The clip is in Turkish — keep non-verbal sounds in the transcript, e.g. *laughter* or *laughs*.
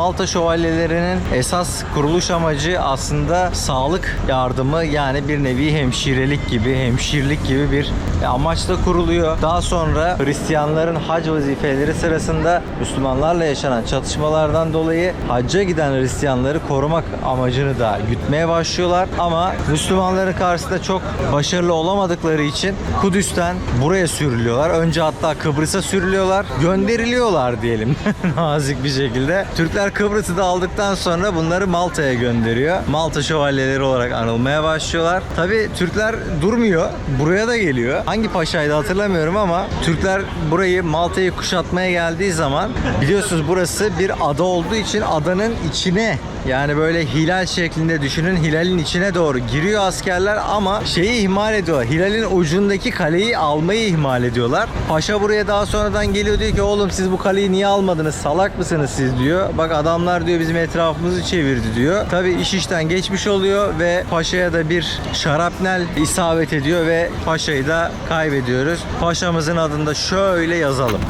Malta Şövalyelerinin esas kuruluş amacı aslında sağlık yardımı yani bir nevi hemşirelik gibi, hemşirlik gibi bir amaçla kuruluyor. Daha sonra Hristiyanların hac vazifeleri sırasında Müslümanlarla yaşanan çatışmalardan dolayı hacca giden Hristiyanları korumak amacını da gütmeye başlıyorlar. Ama Müslümanların karşısında çok başarılı olamadıkları için Kudüs'ten buraya sürülüyorlar. Önce hatta Kıbrıs'a sürülüyorlar. Gönderiliyorlar diyelim *laughs* nazik bir şekilde. Türkler Kıbrıs'ı da aldıktan sonra bunları Malta'ya gönderiyor. Malta şövalyeleri olarak anılmaya başlıyorlar. Tabi Türkler durmuyor. Buraya da geliyor. Hangi paşaydı hatırlamıyorum ama Türkler burayı Malta'yı kuşatmaya geldiği zaman biliyorsunuz burası bir ada olduğu için adanın içine yani böyle hilal şeklinde düşünün. Hilalin içine doğru giriyor askerler ama şeyi ihmal ediyorlar. Hilalin ucundaki kaleyi almayı ihmal ediyorlar. Paşa buraya daha sonradan geliyor diyor ki oğlum siz bu kaleyi niye almadınız? Salak mısınız siz diyor. Bak adamlar diyor bizim etrafımızı çevirdi diyor. Tabi iş işten geçmiş oluyor ve paşaya da bir şarapnel isabet ediyor ve paşayı da kaybediyoruz. Paşamızın adında şöyle yazalım.